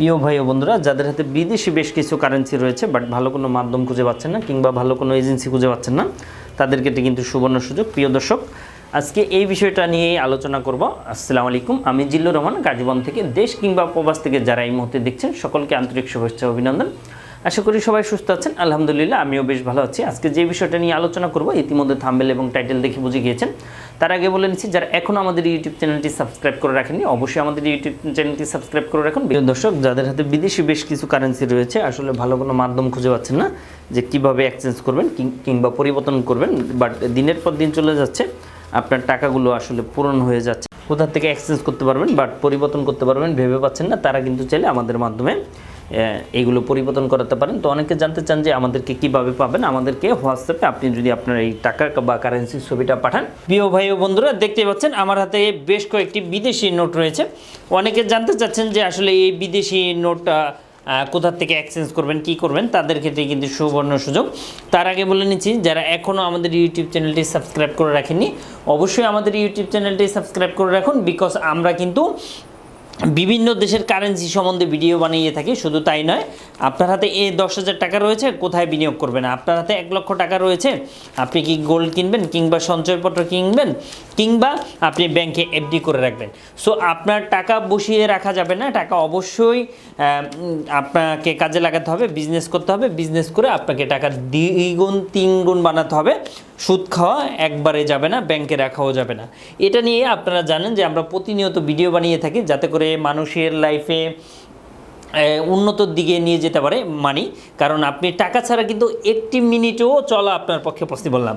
প্রিয় ভাই ও বন্ধুরা, যাদের হাতে বিদেশি বেশ কিছু কারেন্সি রয়েছে বাট ভালো কোনো মাধ্যম খুঁজে পাচ্ছেন না, কিংবা ভালো কোনো এজেন্সি খুঁজে পাচ্ছেন না, তাদেরকে এটি কিন্তু সুবর্ণ সুযোগ। প্রিয় দর্শক, আজকে এই বিষয়টা নিয়েই আলোচনা করব। আসসালামু আলাইকুম, আমি জিল্লুর রহমান, গাজীবন থেকে দেশ কিংবা প্রবাস থেকে যারা এই মুহূর্তে দেখছেন, সকলকে আন্তরিক শুভেচ্ছা অভিনন্দন। আশা করি সবাই সুস্থ আছেন। আলহামদুলিল্লাহ, আমিও বেশ ভালো আছি। আজকে যে বিষয়টা নিয়ে আলোচনা করব, ইতিমধ্যে থাম্বেল এবং টাইটেল দেখে বুঝে গিয়েছেন। তার আগে বলে নিচ্ছি, যারা এখনও আমাদের ইউটিউব চ্যানেলটি সাবস্ক্রাইব করে রাখেননি, অবশ্যই আমাদের ইউটিউব চ্যানেলটি সাবস্ক্রাইব করে রাখুন। দর্শক, যাদের হাতে বিদেশি বেশ কিছু কারেন্সি রয়েছে, আসলে ভালো কোনো মাধ্যম খুঁজে পাচ্ছেন না যে কীভাবে এক্সচেঞ্জ করবেন কিংবা পরিবর্তন করবেন। বাট দিনের পর দিন চলে যাচ্ছে। আপনার টাকাগুলো আসলে পূরণ হয়ে যাচ্ছে। কোথা থেকে এক্সচেঞ্জ করতে পারবেন বাট পরিবর্তন করতে পারবেন, ভেবে পাচ্ছেন না। তারা কিন্তু চাইলে আমাদের মাধ্যমে আহ, এইগুলো পরিবর্তন করাতে পারেন। তো অনেকে জানতে চান যে আমাদেরকে কীভাবে পাবেন? আমাদেরকে হোয়াটসঅ্যাপে আপনি যদি আপনার এই টাকা বা কারেন্সির ছবিটা পাঠান। প্রিয় ভাই ও বন্ধুরা দেখতে পাচ্ছেন আমার হাতে বেশ কয়েকটি বিদেশি নোট রয়েছে। অনেকে জানতে চাচ্ছেন যে আসলে এই বিদেশি নোটটা আহ, কোথা থেকে এক্সচেঞ্জ করবেন কি করবেন? তাদের ক্ষেত্রে কিন্তু সুবর্ণ সুযোগ। তার আগে বলে নিচ্ছি যারা এখনও আমাদের ইউটিউব চ্যানেলটি সাবস্ক্রাইব করে রাখেননি অবশ্যই আমাদের ইউটিউব চ্যানেলটি সাবস্ক্রাইব করে রাখুন বিকজ আমরা কিন্তু বিভিন্ন দেশের কারেন্সি সম্বন্ধে ভিডিও বানিয়ে থাকি, শুধু তাই নয়, আপনার হাতে এ দশ হাজার টাকা রয়েছে, কোথায় বিনিয়োগ করবেন? আপনার হাতে এক লক্ষ টাকা রয়েছে, আপনি কি গোল্ড কিনবেন, কিংবা সঞ্চয়পত্র কিনবেন, কিংবা আপনি ব্যাংকে এফডি করে রাখবেন। সো আপনার টাকা বসিয়ে রাখা যাবে না, টাকা অবশ্যই আপনাকে কাজে লাগাতে হবে বিজনেস করতে হবে বিজনেস করে আপনাকে টাকা দ্বিগুণ, তিনগুণ বানাতে হবে। সুদ খাওয়া একবারে যাবে না, ব্যাংকে রাখাও যাবে না। এটা নিয়ে আপনারা জানেন যে আমরা প্রতিনিয়ত ভিডিও বানিয়ে থাকি যাতে করে মানুষের লাইফে উন্নতর দিকে নিয়ে যেতে পারে মানি কারণ আপনি টাকা ছাড়া কিন্তু একটি মিনিটও চলা আপনার পক্ষে পসিবল না।